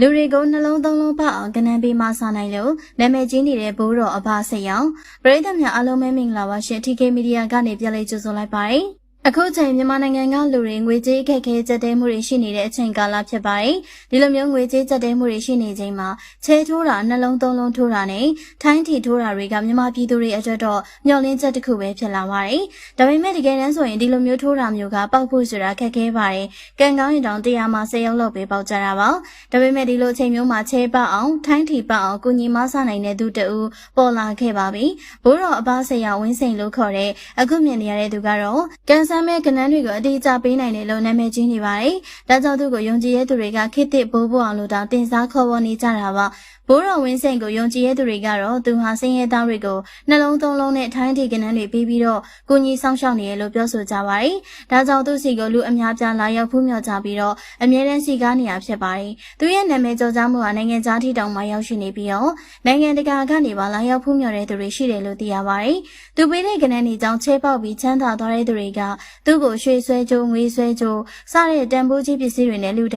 လူတွေကိုနှလုံးသုံးလုံးဖောက်အောင်ကနန်းပေးမဆနိုင်လို့နာမည်ကြီးနေတဲ့ဘိုးတော်အဘစိတ်အောင်ပရိသတ်များအားလုံးပဲမင်္ဂလာပါရှင် TK Media ကနေပြန်လည်ကြိုဆိုလိုက်ပါတယ် အခုချိန်မြန်မာနိုင်ငံကလူတွေငွေကြေးအခက်အခဲကြက်တဲမှုတွေရှိနေတဲ့အချိန်ကာလဖြစ်ပါတယ်ဒီလိုမျိုးငွေကြေးကြက်တဲမှုတွေရှိနေချိန်မှာချဲထိုးတာနှလုံးသုံးလုံးထိုးတာနဲ့ထိုင်းထီထိုးတာတွေကမြန်မာပြည်သူတွေအတွက်တော့မျှော်လင့်ချက်တစ်ခုပဲဖြစ်လာပါတယ်ဒါပေမဲ့တကယ်တမ်းဆိုရင်ဒီလိုမျိုးထိုးတာမျိုးကပောက်ဖို့ဆိုတာခက်ခဲပါတယ်ကံကောင်းရင်တောင်တရားမှာ၁၀ရောက်လောက်ပဲပေါက်ကြတာပါဒါပေမဲ့ဒီလိုအချိန်မျိုးမှာချဲပအောင်ထိုင်းထီပအောင်ကိုညီမဆနိုင်တဲ့သူတအူပေါ်လာခဲ့ပါပြီဘိုးတော်အပဆရာဝင်းစိန်လို့ခေါ်တဲ့အခုမြင်နေရတဲ့သူကတော့ကန်ဆန်းမဲ့ကနန်းတွေကိုအတိအကျပေးနိုင်တယ်လို့နာမည်ကြီးနေပါတယ်ဒါကြောင့်သူကိုယုံကြည်တဲ့သူတွေကခေတ်သစ်ဘိုးဘိုးအောင်လို့တောင်တင်စားခေါ်ပေါ်နေကြတာပါဘိုးတော်ဝင်းစိန်ကိုယုံကြည်တဲ့သူတွေကတော့သူဟာစင်းရဲသားတွေကိုနှလုံးသုံးလုံးနဲ့ထိုင်းထီကနန်းတွေပြီးပြီးတော့ကိုကြီးစောင့်ရှောက်နေရလို့ပြောဆိုကြပါတယ်။ဒါကြောင့်သူ့စီကိုလူအများပြားလာရောက်ဖူးမြော်ကြပြီးတော့အမြဲတမ်းစီကားနေရဖြစ်ပါတယ်။သူရဲ့နာမည်ကျော်ကြားမှုဟာနိုင်ငံခြားထိတောင်မှရောက်ရှိနေပြီးတော့နိုင်ငံတကာကနေပါလာရောက်ဖူးမြော်တဲ့သူတွေရှိတယ်လို့သိရပါတယ်။သူပေးတဲ့ကနန်းတွေကြောင့်ချဲပေါက်ပြီးချမ်းသာသွားတဲ့သူတွေကသူ့ကိုရွှေဆွဲကြိုးငွေဆွဲကြိုးစတဲ့တန်ဖိုးကြီးပစ္စည်းတွေနဲ့လူတ